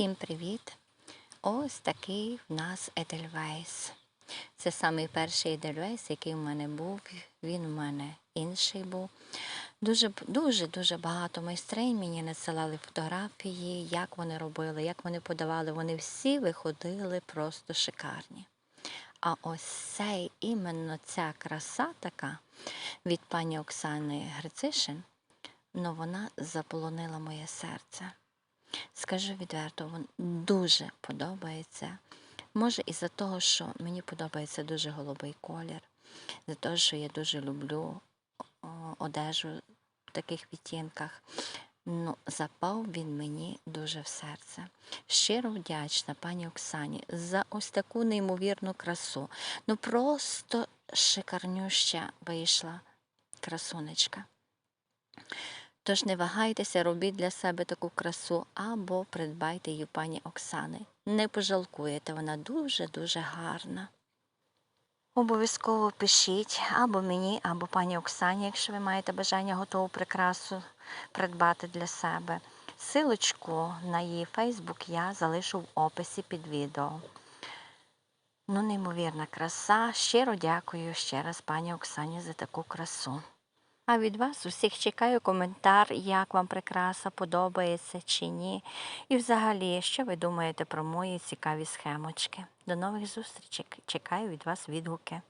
Всім привіт! Ось такий в нас Едельвейс. Це самий перший Едельвейс, який в мене був. Він у мене інший був. Дуже-дуже дуже багато майстринь мені надсилали фотографії, як вони робили, як вони подавали. Вони всі виходили просто шикарні. А ось цей іменно ця краса така від пані Оксани Грицишин, ну вона заполонила моє серце. Скажу відверто, він дуже подобається. Може, із-за того, що мені подобається дуже голубий колір, за того, що я дуже люблю одежу в таких відтінках. Ну, запав він мені дуже в серце. Щиро вдячна пані Оксані за ось таку неймовірну красу. Ну просто шикарнюща вийшла красунечка. Тож не вагайтеся, робіть для себе таку красу або придбайте її пані Оксани. Не пожалкуєте, вона дуже-дуже гарна. Обов'язково пишіть або мені, або пані Оксані, якщо ви маєте бажання готову прикрасу придбати для себе. Силочку на її Фейсбук я залишу в описі під відео. Ну, неймовірна краса. Щиро дякую ще раз пані Оксані за таку красу. А від вас усіх чекаю коментар, як вам прикраса подобається чи ні. І взагалі, що ви думаєте про мої цікаві схемочки. До нових зустрічей. Чекаю від вас відгуки.